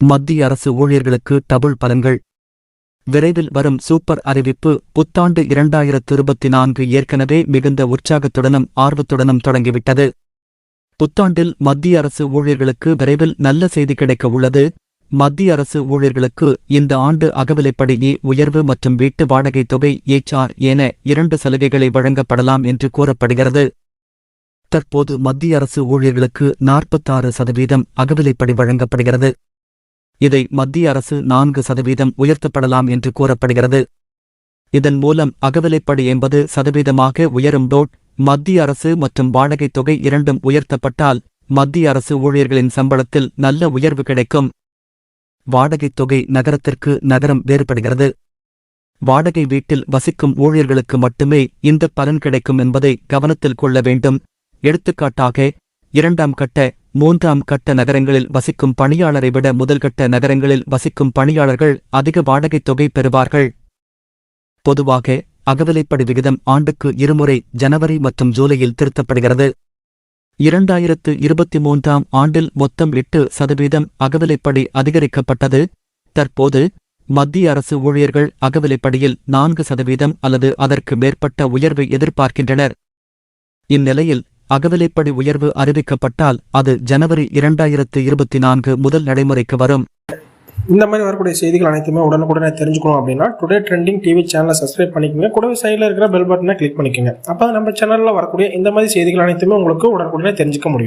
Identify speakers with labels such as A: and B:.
A: மத்திய அரசு ஊழியர்களுக்கு டபுள் பலன்கள். விரைவில் வரும் சூப்பர் அறிவிப்பு புத்தாண்டு இரண்டாயிரத்து இருபத்தி நான்கு ஏற்கனவே மிகுந்த உற்சாகத்துடனும் ஆர்வத்துடனும் தொடங்கிவிட்டது. புத்தாண்டில் மத்திய அரசு ஊழியர்களுக்கு விரைவில் நல்ல செய்தி கிடைக்க உள்ளது. மத்திய அரசு ஊழியர்களுக்கு இந்த ஆண்டு அகவிலைப்படி உயர்வு மற்றும் வீட்டு வாடகை தொகை ஏச்ஆர் என இரண்டு சலுகைகளை வழங்கப்படலாம் என்று கூறப்படுகிறது. தற்போது மத்திய அரசு ஊழியர்களுக்கு நாற்பத்தாறு சதவீதம் அகவிலைப்படி வழங்கப்படுகிறது. இதை மத்திய அரசு நான்கு சதவீதம் உயர்த்தப்படலாம் என்று கூறப்படுகிறது. இதன் மூலம் அகவிலைப்படி எண்பது சதவீதமாக உயரும் டோட் மத்திய அரசு மற்றும் வாடகைத் தொகை இரண்டும் உயர்த்தப்பட்டால் மத்திய அரசு ஊழியர்களின் சம்பளத்தில் நல்ல உயர்வு கிடைக்கும். வாடகைத் தொகை நகரத்திற்கு நகரம் வேறுபடுகிறது. வாடகை வீட்டில் வசிக்கும் ஊழியர்களுக்கு மட்டுமே இந்த பலன் கிடைக்கும் என்பதை கவனத்தில் கொள்ள வேண்டும். எடுத்துக்காட்டாக இரண்டாம் கட்ட மூன்றாம் கட்ட நகரங்களில் வசிக்கும் பணியாளரை விட முதல்கட்ட நகரங்களில் வசிக்கும் பணியாளர்கள் அதிக வாடகைத் தொகை பெறுவார்கள். பொதுவாக அகவிலைப்படி விகிதம் ஆண்டுக்கு இருமுறை ஜனவரி மற்றும் ஜூலையில் திருத்தப்படுகிறது. இரண்டாயிரத்து இருபத்தி மூன்றாம் ஆண்டில் மொத்தம் எட்டு சதவீதம் அகவிலைப்படி அதிகரிக்கப்பட்டது. தற்போது மத்திய அரசு ஊழியர்கள் அகவிலைப்படியில் நான்கு சதவீதம் அல்லது அதற்கு மேற்பட்ட உயர்வை எதிர்பார்க்கின்றனர். இந்நிலையில் அகவிலைப்படி உயர்வு அறிவிக்கப்பட்டால் அது ஜனவரி இரண்டாயிரத்து இருபத்தி நான்கு முதல் நடைமுறைக்கு வரும்.
B: இந்த மாதிரி வரக்கூடிய செய்திகள் அனைத்துமே உடனுக்குடனே தெரிஞ்சுக்கணும் அப்படின்னா டுடே ட்ரெண்டிங் டிவி சேனலை சப்ஸ்கிரைப் பண்ணிக்கோங்க. கூடவே சைடில் இருக்கிற பெல் பட்டனை கிளிக் பண்ணிக்கோங்க. அப்போ நம்ம சேனலில் வரக்கூடிய இந்த மாதிரி செய்திகள் அனைத்துமே உங்களுக்கு உடனுக்குடனே தெரிஞ்சுக்க முடியும்.